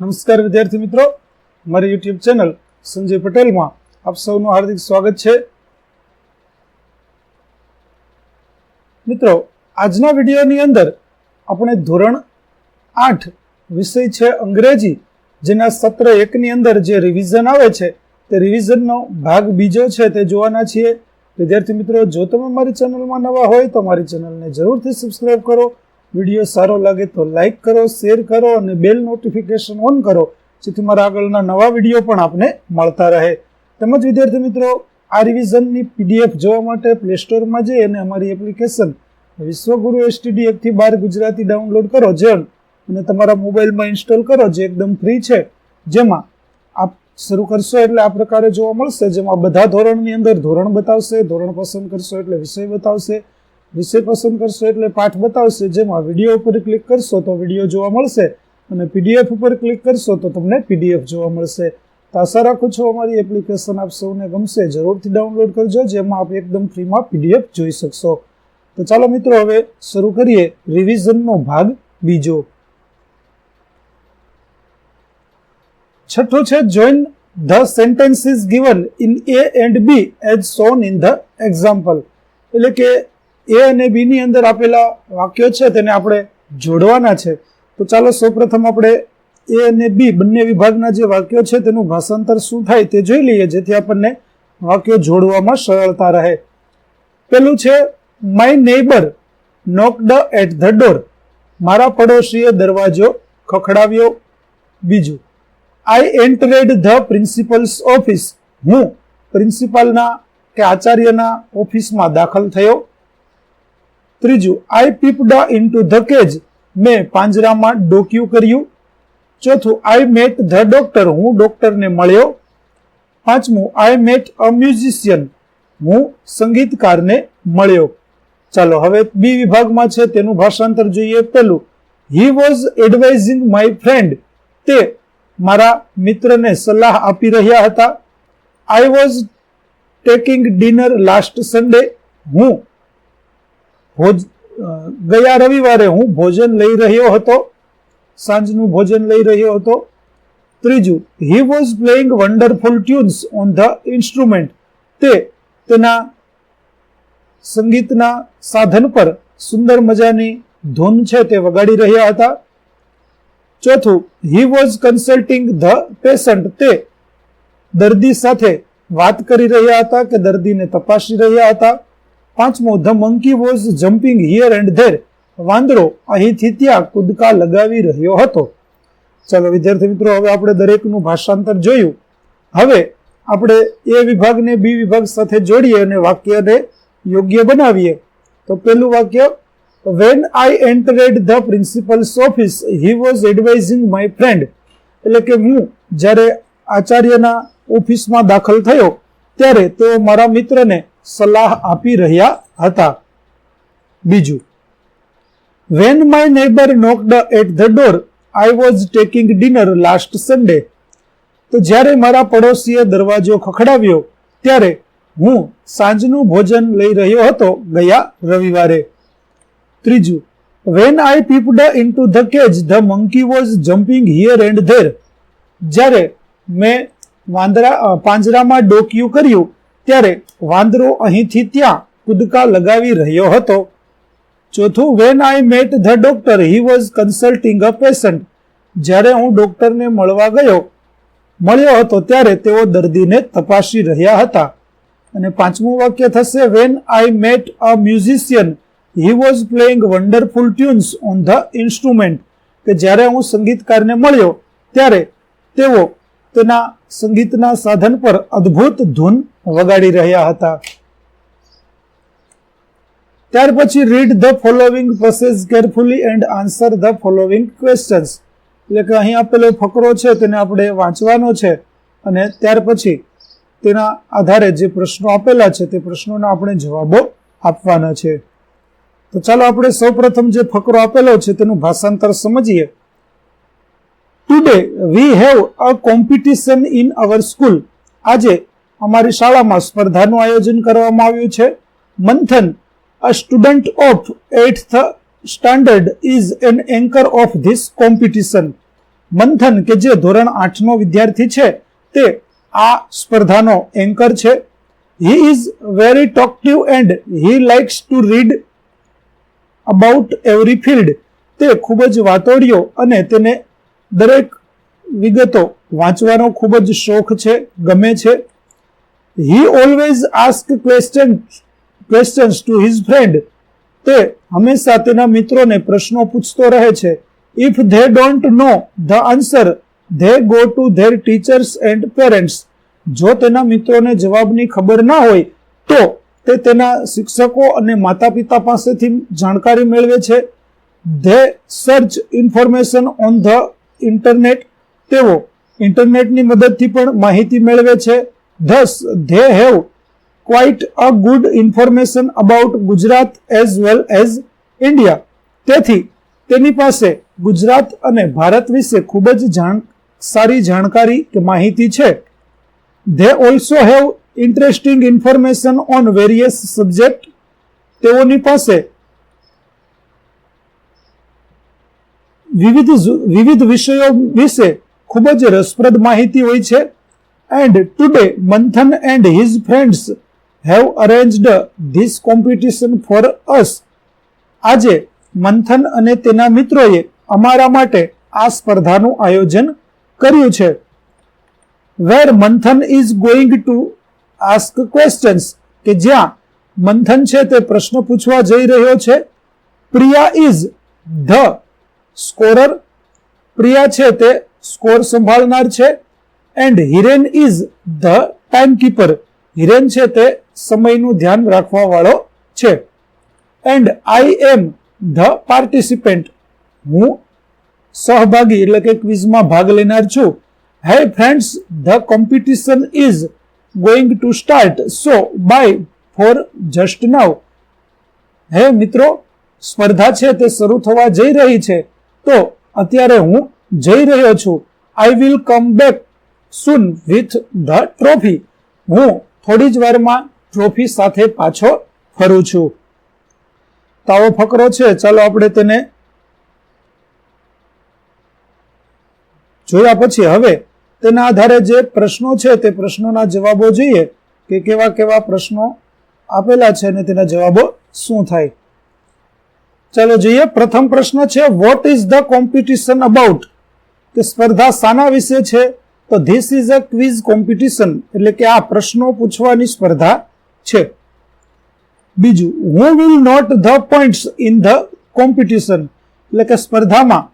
નમસ્કાર વિદ્યાર્થી મિત્રો. મારી યુટ્યુબ ચેનલ સંજય પટેલમાં આપ સૌનું હાર્દિક સ્વાગત છે. મિત્રો, આજના વિડીયોની અંદર આપણે ધોરણ આઠ વિષય છે અંગ્રેજી, જેના સત્ર એકની અંદર જે રિવિઝન આવે છે, તે રિવિઝનનો ભાગ બીજો છે, તે જોવાના છીએ. વિદ્યાર્થી મિત્રો, જો તમે મારી ચેનલમાં નવા હોય તો મારી ચેનલને જરૂરથી સબસ્ક્રાઈબ કરો. વીડિયો સારો લાગે તો લાઈક કરો શેર કરો અને બેલ નોટિફિકેશન ઓન કરો, જેથી મારા આગળના નવા વીડિયો પણ આપને મળતા રહે. તેમજ વિદ્યાર્થી મિત્રો, આ રિવિઝનની પીડીએફ જોવા માટે પ્લે સ્ટોરમાં જઈ અને અમારી એપ્લિકેશન વિશ્વગુરુ એસટીડી એકથી બાર ગુજરાતી ડાઉનલોડ કરો, જેમ અને તમારા મોબાઈલમાં ઇન્સ્ટોલ કરો, જે એકદમ ફ્રી છે. જેમાં આપ શરૂ કરશો એટલે આ પ્રકારે જોવા મળશે. જેમાં બધા ધોરણની અંદર ધોરણ બતાવશે, ધોરણ પસંદ કરશો એટલે વિષય બતાવશે. વિષય પસંદ કરશો એટલે પાઠ બતાવશે. જેમાં વીડિયો ઉપર ક્લિક કરશો તો વીડિયો જોવા મળશે અને પીડીએફ ઉપર ક્લિક કરશો તો તમને પીડીએફ જોવા મળશે. તો આશા રાખું છું અમારી એપ્લિકેશન આપ સૌને ગમશે. જરૂરથી ડાઉનલોડ કરજો, જેમાં આપ એકદમ ફ્રીમાં પીડીએફ જોઈ શકશો. તો ચાલો મિત્રો, હવે શરૂ કરીએ રિવિઝનનો ભાગ બીજો. છઠ્ઠો છે join the sentences given in A and B as shown in the example એટલે કે એ અને બી ની અંદર આપેલા વાક્યો છે તેને આપણે જોડવાના છે. તો ચાલો સૌપ્રથમ આપણે એ અને બી બંને વિભાગના જે વાક્યો છે તેનું ભાષાંતર શું થાય તે જોઈ લઈએ, જેથી આપણને વાક્યો જોડવામાં સરળતા રહે. પેલું છે my neighbour knocked at the door મારા પડોશીએ દરવાજો ખખડાવ્યો. બીજું I entered the principal's office હું પ્રિન્સિપાલના કે આચાર્યના ઓફિસમાં દાખલ થયો. ત્રીજું I peeped into the cage મેં પાંજરામાં ડોક્યું કર્યું. ચોથું આઈ મેટ ધ ડોક્ટર હું ડોક્ટરને મળ્યો. પાંચમું આઈ મેટ અ મ્યુઝિશિયન હું સંગીતકારને મળ્યો. ચાલો, હવે બી વિભાગમાં છે, તેનું ભાષાંતર જોઈએ પહેલું. He was advising my friend તે મારા મિત્રને સલાહ આપી રહ્યા હતા. I was taking dinner last Sunday હું ભોજ ગયા રવિવારે હું ભોજન લઈ રહ્યો હતો. સાંજનું ભોજન લઈ રહ્યો હતો. ત્રીજું he was playing wonderful tunes on the instrument તે તેના સંગીતના સાધન પર સુંદર મજાની ધૂન છે તે વગાડી રહ્યા હતા. ચોથું he was consulting the patient તે દર્દી સાથે વાત કરી રહ્યા હતા કે દર્દીને તપાસી રહ્યા હતા. પાંચમું the monkey was jumping here and there વાંદરો અહીંથી ત્યાં કૂદકા લગાવી રહ્યો હતો. ચાલો, વિદ્યાર્થી મિત્રો, હવે આપણે દરેકનું ભાષાંતર જોયું. હવે આપણે એ વિભાગને બી વિભાગ સાથે જોડીએ અને વાક્યને યોગ્ય બનાવીએ. તો પેલું વાક્ય when I entered the principal's office he was advising my friend એટલે કે હું, જ્યારે આચાર્યના ઓફિસમાં દાખલ થયો, ત્યારે તેઓ મારા મિત્રને સલાહ આપી રહ્યા હતા. બીજું when my neighbour knocked at the door I was taking dinner last Sunday તો જ્યારે મારા પડોશીએ દરવાજો ખખડાવ્યો, ત્યારે હું સાંજનું ભોજન લઈ રહ્યો હતો ગયા રવિવારે. ત્રીજું when I peeped into the cage the monkey was jumping here and there જ્યારે મેં વાંદરા પાંજરામાં ડોક્યું કર્યું ત્યારે વાંદરો અહીંથી ત્યાં કૂદકા લગાવી રહ્યો હતો. ચોથું when I met the doctor he was consulting a patient જ્યારે હું ડોક્ટરને મળવા ગયો, મળ્યો હતો ત્યારે તેઓ દર્દીને તપાસી રહ્યા હતા. અને પાંચમું વાક્ય થશે when I met a musician he was playing wonderful tunes on the instrument કે જ્યારે હું સંગીતકારને મળ્યો, ત્યારે તેઓ તેના સંગીતના સાધન પર અદ્ભુત ધૂન વગાડી રહ્યા હતા. ત્યાર પછી read the following process carefully and answer the following questions એટલે કે અહીં આપેલો ફકરો છે, તેને આપણે વાંચવાનો છે અને ત્યાર પછી તેના આધારે જે પ્રશ્નો આપેલા છે, તે પ્રશ્નોના આપણે જવાબો આપવાના છે. તો ચાલો આપણે સૌપ્રથમ જે ફકરો આપેલો છે, તેનું ભાષાંતર સમજીએ. Today we have a competition in our school આજે અમારી શાળામાં સ્પર્ધાનું આયોજન કરવામાં આવ્યું છે. Manthan a student of eighth standard is an anchor of this competition Manthan કે જે ધોરણ આઠનો વિદ્યાર્થી છે, તે આ સ્પર્ધાનો એન્કર છે. He is very talkative and he likes to read about every field તે ખૂબ જ વાતોડિયો અને તેને દરેક વિગતો વાંચવાનો ખૂબ જ શોખ છે, ગમે છે. He always ask question questions to his friend તે હંમેશા તેના મિત્રોને પ્રશ્નો પૂછતો રહે છે. If they don't know the answer they go to their teachers and parents જો તેના મિત્રોને જવાબની ખબર ના હોય, તો તે તેના શિક્ષકો અને માતા પિતા પાસેથી જાણકારી મેળવે છે. They search information on the internet તેઓ ઇન્ટરનેટની મદદથી પણ માહિતી મેળવે છે. Thus they have quite a good information about Gujarat as well as India તેથી, તેની પાસે ગુજરાત અને ભારત વિશે ખૂબ જ જાણ, સારી જાણકારી કે માહિતી છે. They also have interesting information on various subject તેઓની પાસે વિવિધ વિવિધ વિષયો વિશે ખૂબ જ રસપ્રદ માહિતી હોય છે. And today Manthan and his friends have arranged this competition for us આજે મંથન અને તેના મિત્રોએ અમારા માટે આ સ્પર્ધાનું આયોજન કર્યું છે. Where Manthan is going to ask questions કે જ્યાં મંથન છે તે પ્રશ્ન પૂછવા જઈ રહ્યો છે. Priya is the scorer Priya છે તે સ્કોર સંભાળનાર છે. And Hiren is the timekeeper Hiren છે તે સમયનું ધ્યાન રાખવા વાળો છે. And I am the participant હું સહભાગી, એટલે કે ક્વિઝમાં ભાગ લેનાર છું. Hey friends the competition is going to start so bye for just now હે મિત્રો, સ્પર્ધા છે તે શરૂ થવા જઈ રહી છે. તો, અત્યારે હું જઈ રહ્યો છું. I will come back soon with the trophy હું થોડી જ વારમાં ટ્રોફી સાથે પાછો ફરું છું. તાવો ફકરો છે, ચાલો આપણે તેને જોયા પછી હવે તેના આધારે જે પ્રશ્નો છે તે પ્રશ્નોના જવાબો જોઈએ કે કેવા કેવા પ્રશ્નો આપેલા છે અને તેના જવાબો શું થાય. ચાલો જોઈએ, પ્રથમ પ્રશ્ન છે what is the competition about કે સ્પર્ધા શાના વિશે છે તો this is a quiz competition એટલે કે આ પ્રશ્નો પૂછવાની સ્પર્ધા છે. બીજું who will note the points in the competition એટલે કે સ્પર્ધામાં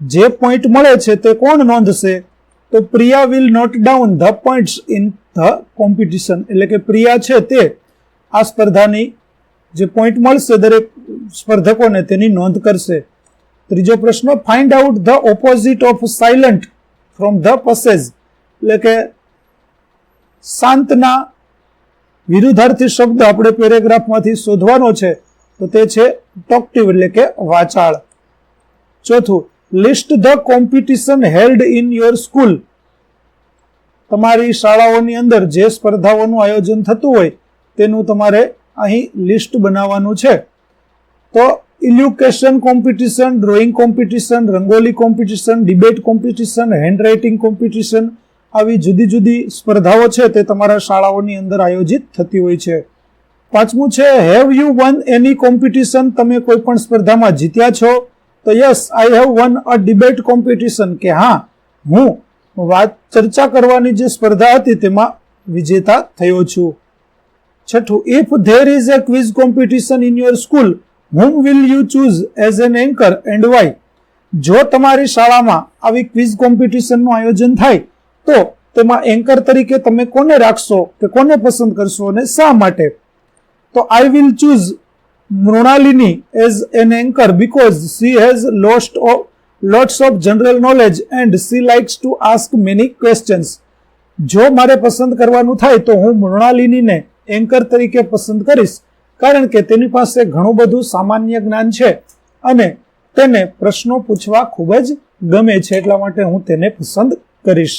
જે પોઈન્ટ મળે છે તે કોણ નોંધશે? તો Priya will note down the points in the competition એટલે કે પ્રિયા છે તે આ સ્પર્ધાની જે પોઈન્ટ મળશે દરેક સ્પર્ધકોને તેની નોંધ કરશે. ત્રીજો પ્રશ્ન find out the opposite of silent from the passage એટલે કે શાંતના વિરુદ્ધાર્થી શબ્દ આપણે પેરેગ્રાફમાંથી શોધવાનો છે, તો તે છે ટોક્ટિવ એટલે કે વાચાળ. ચોથું list the competition held in your school તમારી શાળાઓની અંદર જે સ્પર્ધાઓનું આયોજન થતું હોય, તેનું તમારે અહીં લિસ્ટ બનાવવાનું છે. તો elocution competition drawing competition rangoli competition debate competition handwriting competition આવી જુદી જુદી સ્પર્ધાઓ છે તે તમારા શાળાઓની અંદર આયોજિત થતી હોય છે. પાંચમું છે have you won any competition તમે કોઈ પણ સ્પર્ધામાં જીત્યા છો તો yes I have won a debate competition કે હા, હું વાત ચર્ચા કરવાની જે સ્પર્ધા હતી તેમાં વિજેતા થયો છું. છઠ્ઠું if there is a quiz competition in your school whom will you choose as an anchor and why જો તમારી શાળામાં આવી ક્વિઝ કોમ્પિટિશનનું આયોજન થાય, તો તેમાં એન્કર તરીકે તમે કોને રાખશો કે કોને પસંદ કરશો અને શા માટે? તો I will choose Mrinalini as an anchor because she has lost lots of general knowledge and she likes to ask many questions જો મારે પસંદ કરવાનું થાય, તો હું મૃણાલિનીને એન્કર તરીકે પસંદ કરીશ. કારણ કે તેની પાસે ઘણું બધું સામાન્ય જ્ઞાન છે અને તેને પ્રશ્નો પૂછવા ખૂબ જ ગમે છે, એટલા માટે હું તેને પસંદ કરીશ.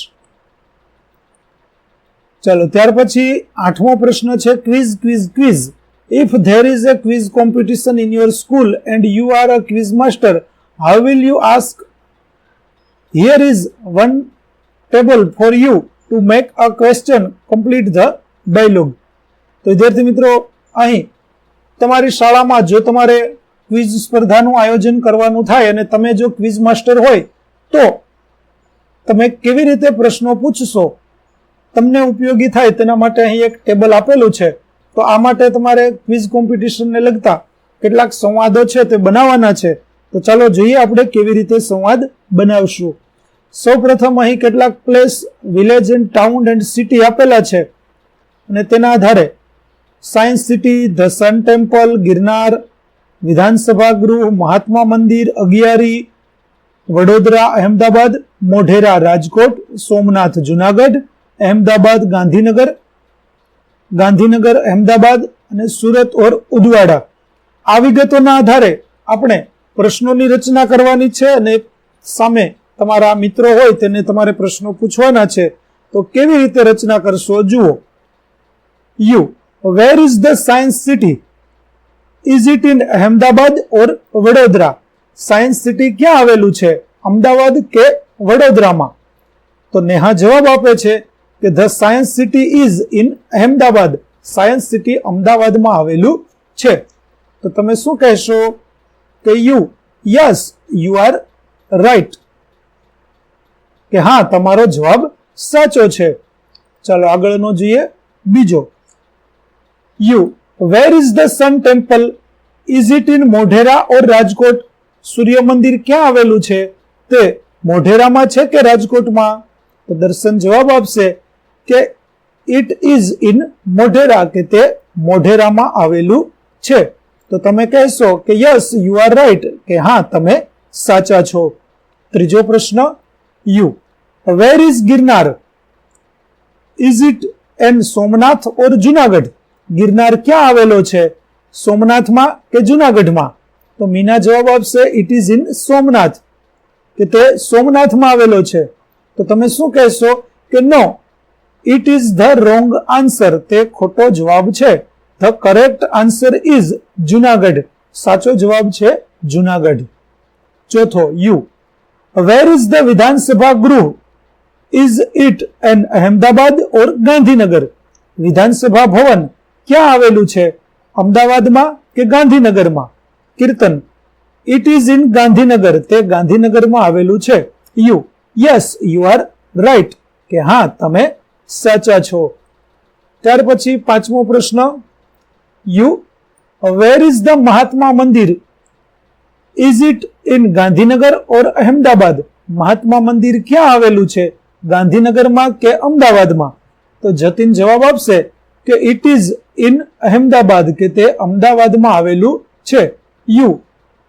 ચાલો, ત્યાર પછી આઠમો પ્રશ્ન છે quiz quiz quiz if there is a quiz competition in your school and you are a quiz master how will you ask here is one table for you to make a question complete the dialogue તો વિદ્યાર્થી મિત્રો, અહીં તમારી શાળામાં જો તમારે quiz સ્પર્ધાનું આયોજન કરવાનું થાય અને તમે જો ક્વિઝ માસ્ટર હોય, તો તમે કેવી રીતે પ્રશ્નો પૂછશો, તમને ઉપયોગી થાય તેના માટે અહીં એક ટેબલ આપેલું છે. તો આ માટે તમારે ક્વિઝ કોમ્પિટિશનને લગતા કેટલાક સંવાદો છે તે બનાવવાના છે. તો ચાલો જોઈએ આપણે કેવી રીતે સંવાદ બનાવશું. સૌ પ્રથમ અહીં કેટલાક place, village, and town, and city આપેલા છે. અને તેના આધારે science city the sun temple Girnar Vidhansabha Gruh Mahatma મંદિર, અગિયારી, વડોદરા, અહેમદાબાદ, મોઢેરા, રાજકોટ, સોમનાથ, જુનાગઢ, અહેમદાબાદ, ગાંધીનગર ગાંધીનગર, અહેમદાબાદ અને સુરત ઓર ઉદવાડા. આ વિગતોના આધારે આપણે પ્રશ્નોની રચના કરવાની છે અને સામે તમારા મિત્રો હોય તેને તમારે પ્રશ્નો પૂછવાના છે. તો કેવી રીતે રચના કરશો? જુઓ. You. Where is the science city is it in Ahmedabad or Vadodara science city ક્યાં આવેલું છે? અમદાવાદ કે વડોદરામાં? તો નેહા જવાબ આપે છે કે the science city is in Ahmedabad science city અમદાવાદમાં આવેલું છે. તો તમે શું કહેશો કે you yes you are right કે હા, તમારો જવાબ સાચો છે. ચાલો આગળનો જોઈએ બીજો. You where is the sun temple is it in Modhera or Rajkot સૂર્ય મંદિર ક્યાં આવેલું છે? તે મોઢેરામાં છે કે રાજકોટમાં? તો દર્શન જવાબ આપશે કે ઇટ ઇઝ ઇન મોઢેરા કે તે મોઢેરામાં આવેલું છે. તો તમે કહેશો કે યસ યુ આર રાઈટ કે હા, તમે સાચા છો. ત્રીજો પ્રશ્ન you where is Girnar is it an Somnath or Junagadh Girnar ક્યાં આવેલો છે? સોમનાથમાં કે જુનાગઢમાં? તો મીના જવાબ આપશે ઇટ ઇઝ ઇન સોમનાથ. કે તે સોમનાથમાં આવેલો છે. તો તમે શું કહેશો કે no it is the wrong answer તે ખોટો જવાબ છે. The correct answer is Junagadh. સાચો જવાબ છે જુનાગઢ. ચોથો you where is the Vidhansabha Gruh? Is it an Ahmedabad or Gandhinagar? Vidhansabha Bhavan. ક્યાં આવેલું છે? અમદાવાદમાં કે ગાંધીનગરમાં? Kirtan. It is in Gandhinagar. તે ગાંધીનગરમાં આવેલું છે. You yes you are right કે હા, તમે સાચા છો. ત્યાર પછી પાંચમો પ્રશ્ન. You where is the Mahatma Mandir? Is it in Gandhinagar or Ahmedabad? Mahatma Mandir ક્યાં આવેલું છે? ગાંધીનગરમાં કે અમદાવાદમાં? તો જતીન જવાબ આપશે. કે ઇટ ઇઝ ઇન અહેમદાબાદ કે તે અમદાવાદમાં આવેલું છે. You.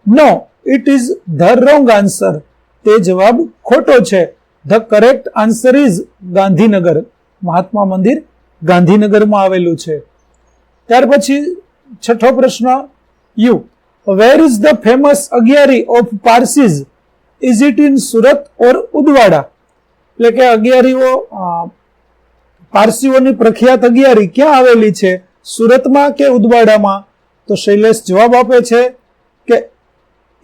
No it is the wrong answer તે જવાબ ખોટો છે. The correct answer is Gandhinagar. Mahatma Mandir ગાંધીનગરમાં આવેલું છે. ત્યાર પછી છઠ્ઠો પ્રશ્ન, you. Where is the famous Agiyari of Parsis is it in Surat or Udvada? એટલે કે અગિયારીઓ પારસીઓની પ્રખ્યાત અગિયારી ક્યાં આવેલી છે? સુરતમાં કે ઉદવાડામાં? તો શૈલેષ જવાબ આપે છે કે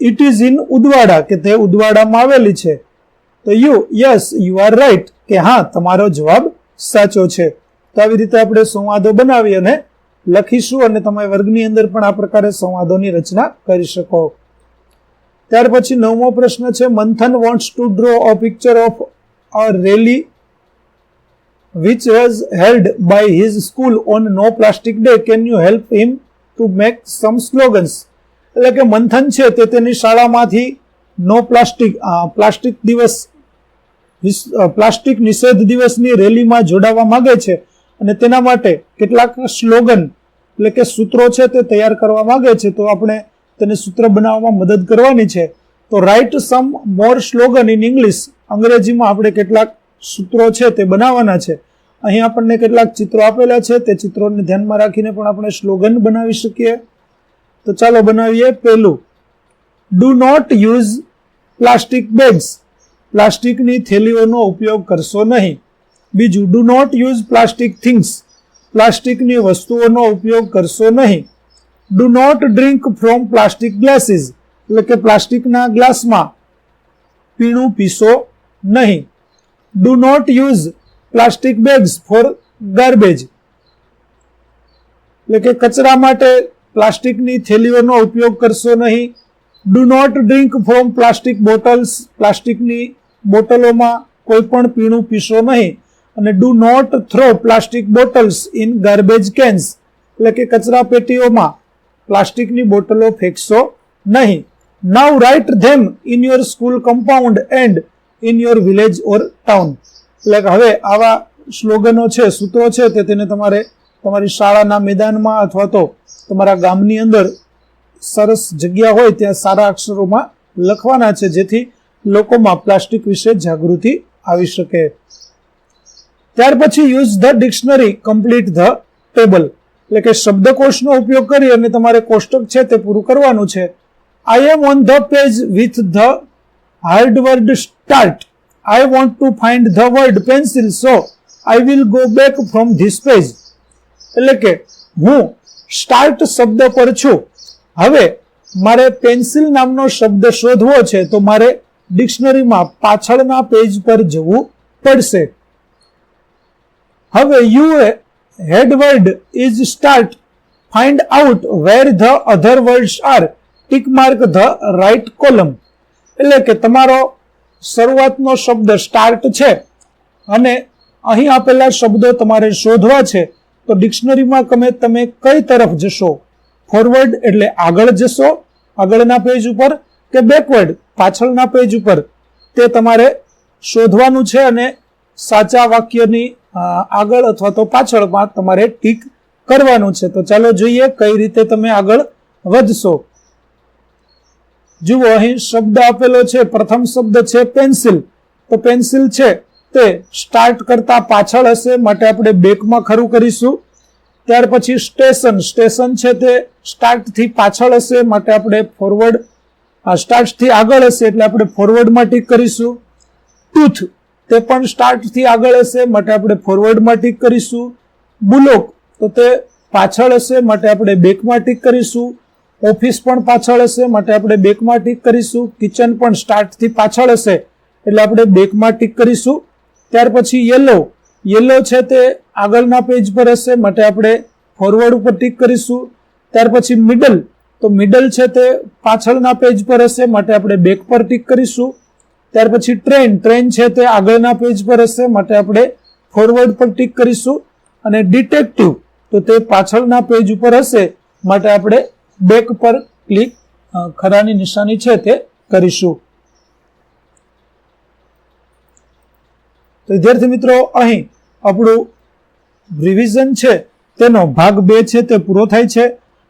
ઇટ ઇઝ ઇન ઉદવાડા, કે તે ઉદવાડામાં આવેલી છે. તો you yes you are right કે હા, તમારો જવાબ સાચો છે. તો આવી રીતે આપણે સંવાદો બનાવી અને લખીશું અને તમે વર્ગની અંદર પણ આ પ્રકારે સંવાદોની રચના કરી શકો. ત્યાર પછી નવમો પ્રશ્ન છે, Manthan wants to draw a picture of a rally which was held by his school on no plastic day. Can you help him to make some slogans? એટલે કે મંથન છે તે તેની શાળામાંથી નો પ્લાસ્ટિક પ્લાસ્ટિક દિવસ, વિસ- પ્લાસ્ટિક નિષેધ દિવસની રેલીમાં જોડાવા માંગે છે. અને તેના માટે કેટલાક સ્લોગન, એટલે કે સૂત્રો છે તે તૈયાર કરવા માંગે છે. તો આપણે તેને સૂત્ર બનાવવામાં મદદ કરવાની છે. તો write some more slogan in English અંગ્રેજીમાં આપણે કેટલાક સૂત્રો છે તે બનાવવાના છે. અહીં આપણને કેટલાક ચિત્રો આપેલા છે, તે ચિત્રોને ધ્યાનમાં રાખીને પણ આપણે સ્લોગન બનાવી શકીએ. તો ચાલો બનાવીએ પહેલું. Do not use plastic bags પ્લાસ્ટિકની થેલીઓનો ઉપયોગ કરશો નહીં. બીજું do not use plastic things પ્લાસ્ટિકની વસ્તુઓનો ઉપયોગ કરશો નહીં. Do not drink from plastic glasses એટલે કે પ્લાસ્ટિકના ગ્લાસમાં. પીણું પીશો નહીં. Do not use plastic bags for garbage એટલે કે કચરા માટે પ્લાસ્ટિકની થેલીઓનો ઉપયોગ કરશો નહીં. Do not drink from plastic bottles પ્લાસ્ટિકની બોટલોમાં કોઈ પણ પીણું પીશો નહીં. અને do not throw plastic bottles in garbage cans એટલે કે કચરા પેટીઓમાં પ્લાસ્ટિકની બોટલો ફેંકશો નહીં. Now write them in your school compound and in your village or town એટલે હવે આવા સ્લોગનો છે, સૂત્રો છે, તે તેને તમારે તમારી શાળાના મેદાનમાં અથવા તો તમારા ગામની અંદર સરસ જગ્યા હોય ત્યાં સારા અક્ષરોમાં લખવાના છે, જેથી લોકોમાં પ્લાસ્ટિક વિશે જાગૃતિ આવી શકે. ત્યાર પછી use the dictionary complete the table એટલે કે શબ્દકોશનો ઉપયોગ કરી અને તમારે કોષ્ટક છે તે પૂરું કરવાનું છે. I am on the page with the hard word start I want to find the word pencil so I will go back from this page એટલે કે હું સ્ટાર્ટ શબ્દ પર છું. હવે મારે પેન્સિલ નામનો શબ્દ શોધવો છે, તો મારે ડિક્શનરીમાં પાછળના પેજ પર જવું પડશે. હવે you head word is start find out where the other words are tick mark the right column એટલે કે તમારો શરૂઆતનો શબ્દ સ્ટાર્ટ છે અને અહીં આપેલા શબ્દો તમારે શોધવા છે, તો ડિક્શનરીમાં તમે તમે કઈ તરફ જશો? ફોરવર્ડ એટલે આગળ જશો, આગળના પેજ ઉપર કે બેકવર્ડ પાછળના પેજ ઉપર? તે તમારે શોધવાનું છે અને સાચા વાક્યની આગળ અથવા તો પાછળમાં તમારે ટીક કરવાનું છે. તો ચાલો જોઈએ કઈ રીતે તમે આગળ વધશો. જુઓ, અહીં શબ્દ આપેલો છે, પ્રથમ શબ્દ છે પેન્સિલ તો પેન્સિલ છે તે સ્ટાર્ટ કરતા પાછળ હશે, માટે આપણે બેકમાં ખરું કરીશું. ત્યાર પછી સ્ટેશન સ્ટેશન છે તે સ્ટાર્ટથી પાછળ હશે, માટે આપણે ફોરવર્ડ સ્ટાર્ટથી આગળ હશે, એટલે આપણે ફોરવર્ડમાં ટીક કરીશું. ટૂથ તે પણ સ્ટાર્ટથી આગળ હશે, માટે આપણે ફોરવર્ડમાં ટીક કરીશું. બુલોક તો તે પાછળ હશે, માટે આપણે બેકમાં ટીક કરીશું. ઓફિસ પણ પાછળ હશે, માટે આપણે બેકમાં ટીક કરીશું. કિચન પણ સ્ટાર્ટથી પાછળ હશે, એટલે આપણે બેકમાં ટીક કરીશું. ત્યાર પછી યલો. યલો છે તે આગળના પેજ પર હશે, માટે આપણે ફોરવર્ડ ઉપર ટીક કરીશું. ત્યાર પછી મિડલ. તો મિડલ છે તે પાછળના પેજ પર હશે, માટે આપણે બેક પર ટીક કરીશું. ત્યાર પછી ટ્રેન. ટ્રેન છે તે આગળના પેજ પર હશે, માટે આપણે ફોરવર્ડ પર ટીક કરીશું. અને ડિટેક્ટિવ. તો તે પાછળના પેજ ઉપર હશે, માટે આપણે બેક પર ક્લિક ખરાની નિશાની છે તે કરીશું. વિદ્યાર્થી મિત્રો, અહીં આપણું રિવિઝન છે તેનો ભાગ બે છે તે પૂરો થાય છે.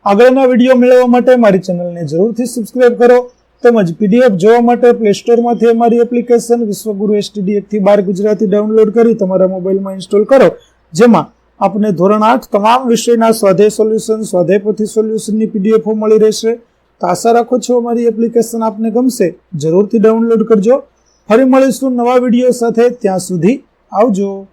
આગળના વીડિયો મેળવવા માટે મારી ચેનલને જરૂરથી સબસ્ક્રાઇબ કરો તેમજ પીડીએફ જોવા માટે પ્લે સ્ટોરમાંથી અમારી એપ્લિકેશન વિશ્વગુરુ એસટીડી એકથી બાર ગુજરાતી ડાઉનલોડ કરી તમારા મોબાઈલમાં ઇન્સ્ટોલ કરો, જેમાં આપને ધોરણ આઠ તમામ વિષયના સ્વાધે સોલ્યુશન સ્વાધ્યાય પોથી સોલ્યુશનની પીડીએફો મળી રહેશે. તો આશા રાખો છો અમારી એપ્લિકેશન આપને ગમશે. જરૂરથી ડાઉનલોડ કરજો. ફરી મળીશું નવા વીડિયો સાથે. ત્યાં સુધી આવજો.